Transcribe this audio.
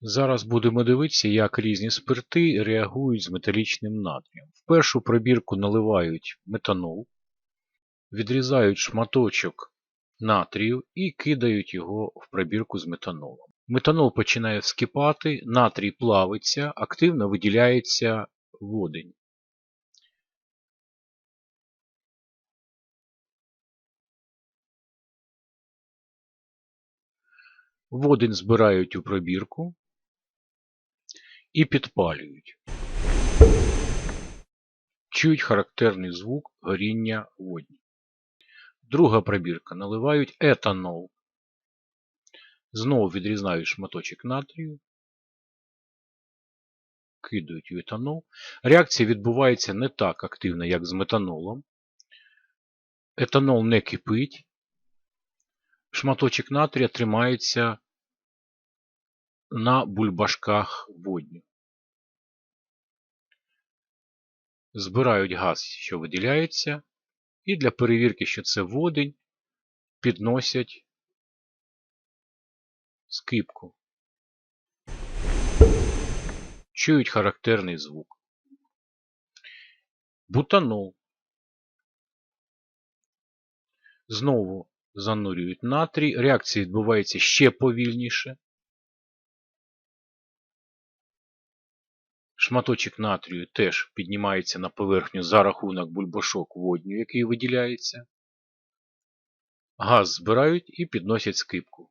Зараз будемо дивитися, як різні спирти реагують з металічним натрієм. В першу пробірку наливають метанол, відрізають шматочок натрію і кидають його в пробірку з метанолом. Метанол починає вскипати, натрій плавиться, активно виділяється водень. Водень збирають у пробірку і підпалюють. Чують характерний звук горіння водню. Друга пробірка наливають етанол. Знову відрізають шматочок натрію, кидають у етанол. Реакція відбувається не так активно, як з метанолом. Етанол не кипить. Шматочок натрія тримається на бульбашках водню. Збирають газ, що виділяється, і для перевірки, що це водень, підносять скипку. Чують характерний звук. Бутанол. Знову занурюють натрій. Реакція відбувається ще повільніше. Шматочок натрію теж піднімається на поверхню за рахунок бульбашок водню, який виділяється. Газ збирають і підносять скипку.